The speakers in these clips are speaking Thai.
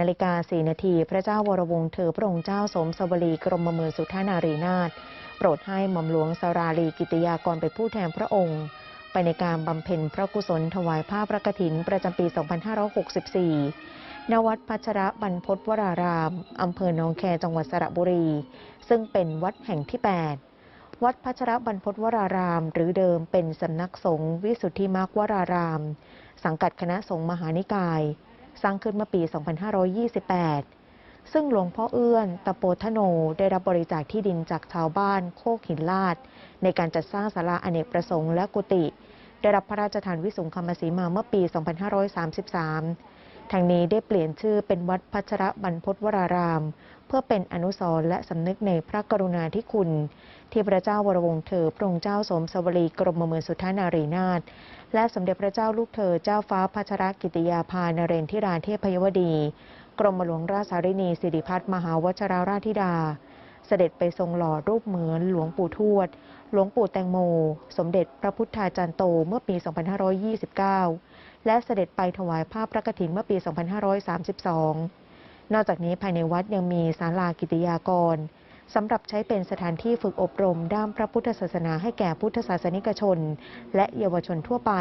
นาฬิกาสี่นาที พระเจ้าวรวงศ์เธอพระองค์เจ้าสมสวรีกรมมือสุทานารีนาถโปรดให้หม่อมหลวงสราลีกิติยากรเป็นผู้แทนพระองค์ ไปในการบำเพ็ญพระกุศลถวายผ้าพระกฐินประจำปี 2564 ณ วัดพัชระบรรพตวราราม อำเภอหนองแคจังหวัดสระบุรี ซึ่งเป็นวัดแห่งที่ 8 วัดพัชระบรรพตวราราม หรือเดิมเป็นสำนักสงฆ์วิสุทธิมรรควราราม สังกัดคณะสงฆ์มหานิกาย สร้างขึ้นเมื่อปี 2528 ซึ่งหลวงพ่อเอื้อน ตะโปทโนได้รับบริจาคที่ดินจากชาวบ้านโคกหินลาด ในการจัดสร้างศาลาอเนกประสงค์และกุฏิได้รับพระราชทานวิสุงคมสีมาเมื่อปี 2533 ทางนี้ได้เปลี่ยนชื่อเป็นวัดพัชระบรรพตวราราม เพื่อเป็นอนุสรณ์และสำนึกในพระกรุณาธิคุณ ที่พระเจ้าวรวงเธอ พระองค์เจ้าสมสวรีกรมเมืองสุทธานารีนาถและสมเด็จพระเจ้าลูกเธอเจ้าฟ้าพัชรกิติยาภานเรนทิราเทพยวดี กรมหลวงราชสารินีสิริพัฒน์มหาวชราราธิดา เสด็จไปทรงหล่อรูปเหมือนหลวงปู่ทวด หลวงปู่แตงโม สมเด็จพระพุทธาจารย์โตเมื่อปี 2529 และเสด็จไปถวายผ้าพระกฐินเมื่อปี 2532 นอกจากนี้ภายในวัดยังมีศาลากิติยากร สำหรับใช้เป็นสถานที่ฝึกอบรมด้านพระพุทธศาสนาให้แก่พุทธศาสนิกชน และเยาวชนทั่วไป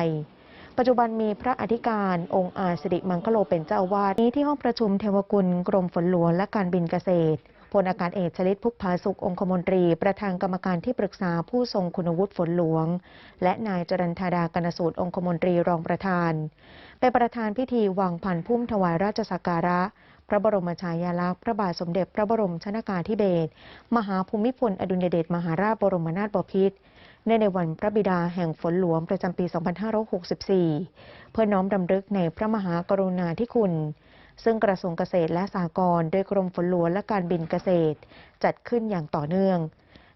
ปัจจุบันมีพระอธิการ องค์อาสิริมังคโลเป็นเจ้าอาวาสนี้ที่ห้องประชุมเทวกุลกรมฝนหลวงและการบินเกษตรพลอากาศเอกชลิตพุกผาสุของคมนตรี ประธานกรรมการที่ปรึกษาผู้ทรงคุณวุฒิฝนหลวง และนายจรันธาดากนสูตรองคมนตรีรองประธาน เป็นประธานพิธีวางพันพุ่มถวายราชสักการะ ระบรมชายาลักษณ์พระบาทสมเด็จพระบรมชนากาธิเบศรมหาภูมิพลอดุลยเดชมหาราชบรมนาถบพิตรในในวันพระบิดาแห่งฝนหลวงประจำปี 2564 เพื่อน้อมรำลึกในพระมหากรุณาธิคุณ ซึ่งกระทรวงเกษตรและสหกรณ์โดยกรมฝนหลวงและการบินเกษตร จัดขึ้นอย่างต่อเนื่อง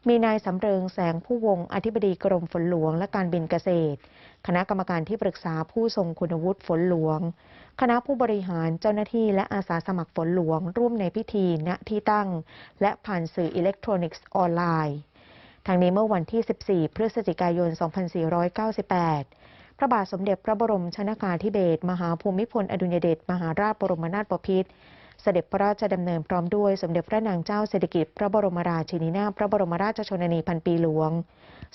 มีนายสำเริงแสงผู้วงอธิบดีกรมฝนหลวง และการบินเกษตร คณะกรรมการที่ปรึกษาผู้ทรงคุณวุฒิฝนหลวง คณะผู้บริหารเจ้าหน้าที่และอาสาสมัครฝนหลวง ร่วมในพิธีณที่ตั้ง และผ่านสื่ออิเล็กทรอนิกส์ออนไลน์ทางนี้เมื่อวันที่ 14 พฤศจิกายน 2498 พระบาทสมเด็จพระบรมชนากาธิเบศรมหาภูมิพลอดุลยเดชมหาราชบรมนาถบพิตร เสด็จพระราชดำเนินพร้อมด้วยสมเด็จพระนางเจ้าเศรษฐกิจพระบรมราชินีนาถพระบรมราชชนนีพันปีหลวง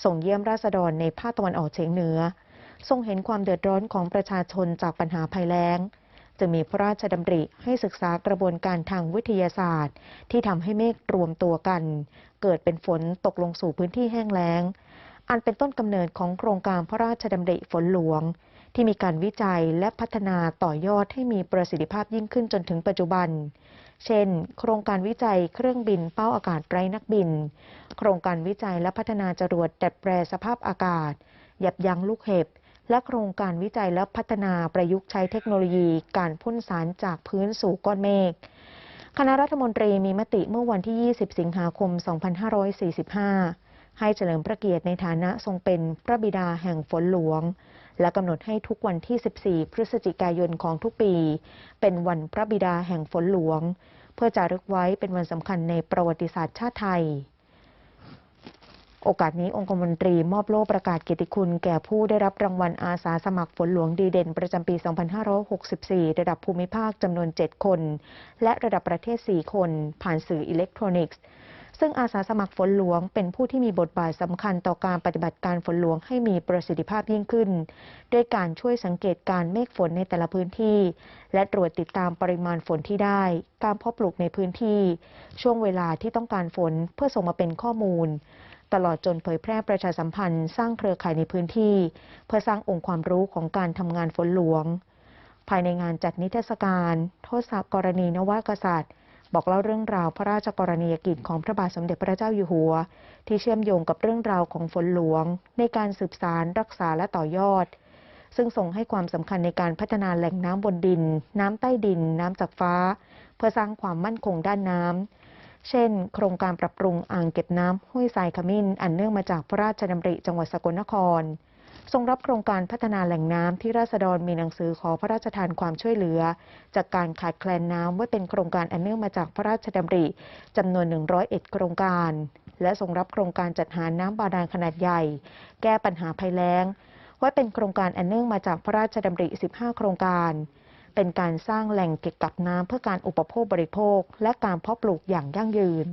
ส่งเยี่ยมราษฎรในภาคตะวันออกเฉียงเหนือ ทรงเห็นความเดือดร้อนของประชาชนจากปัญหาภัยแล้งจึงมีพระราชดำริให้ศึกษากระบวนการทางวิทยาศาสตร์ ที่ทำให้เมฆรวมตัวกัน เกิดเป็นฝนตกลงสู่พื้นที่แห้งแล้ง อันเป็นต้นกำเนิดของโครงการพระราชดำริฝนหลวง ที่มีการวิจัยและพัฒนาต่อยอดให้มีประสิทธิภาพยิ่งขึ้นจนถึงปัจจุบัน เช่น โครงการวิจัยเครื่องบินเป้าอากาศไร้นักบิน โครงการวิจัยและพัฒนาจรวดดัดแปลสภาพอากาศ ยับยั้งลูกเห็บ และโครงการวิจัยและพัฒนาประยุกต์ใช้เทคโนโลยี การพ่นสารจากพื้นสู่ก้อนเมฆ คณะรัฐมนตรีมีมติเมื่อวันที่ 20 สิงหาคม 2545ให้เฉลิมพระเกียรติในฐานะทรงเป็นพระบิดาแห่งฝนหลวง และกำหนดให้ทุกวันที่ 14 พฤศจิกายนของทุกปี เป็นวันพระบิดาแห่งฝนหลวง เพื่อจารึกไว้เป็นวันสำคัญในประวัติศาสตร์ชาติไทย โอกาสนี้องคมนตรีมอบโล่ประกาศเกียรติคุณ แก่ผู้ได้รับรางวัลอาสาสมัครฝนหลวงดีเด่น ประจำปี 2564 ระดับภูมิภาคจำนวน 7 คน และระดับประเทศ 4 คน ผ่านสื่ออิเล็กทรอนิกส์ ซึ่งอาสาสมัครฝนหลวงเป็นผู้ที่มีบทบาทสำคัญต่อการปฏิบัติการฝนหลวงให้มีประสิทธิภาพยิ่งขึ้น ด้วยการช่วยสังเกตการเมฆฝนในแต่ละพื้นที่ และตรวจติดตามปริมาณฝนที่ได้ การเพาะปลูกในพื้นที่ ช่วงเวลาที่ต้องการฝนเพื่อส่งมาเป็นข้อมูลตลอดจนเผยแพร่ประชาสัมพันธ์สร้างเครือข่ายในพื้นที่ เพื่อสร้างองค์ความรู้ของการทำงานฝนหลวง ภายในงานจัดนิทรรศการ โทษกรณีนวากษัตริย์ บอกเล่าเรื่องราวพระราชกรณียกิจของพระบาทสมเด็จพระเจ้าอยู่หัว ที่เชื่อมโยงกับเรื่องราวของฝนหลวง ในการสืบสารรักษาและต่อยอด ซึ่งส่งให้ความสำคัญในการพัฒนาแหล่งน้ำบนดิน น้ำใต้ดิน น้ำจากฟ้า เพื่อสร้างความมั่นคงด้านน้ำเช่น โครงการปรับปรุงอ่างเก็บน้ำห้วยทรายขมิ้นอันเนื่องมาจากพระราชดำริจังหวัดสกลนคร ทรงรับโครงการพัฒนาแหล่งน้ำที่ราษฎรมีหนังสือขอพระราชทานความช่วยเหลือ จากการขาดแคลนน้ำไว้เป็นโครงการอันเนื่องมาจากพระราชดำริจำนวน 101 โครงการ และทรงรับโครงการจัดหาน้ำบาดาลขนาดใหญ่ แก้ปัญหาภัยแล้ง ไว้เป็นโครงการอันเนื่องมาจากพระราชดำริ 15 โครงการ เป็นการสร้างแหล่งเก็บกักน้ำเพื่อการอุปโภคบริโภค และการเพาะปลูกอย่างยั่งยืน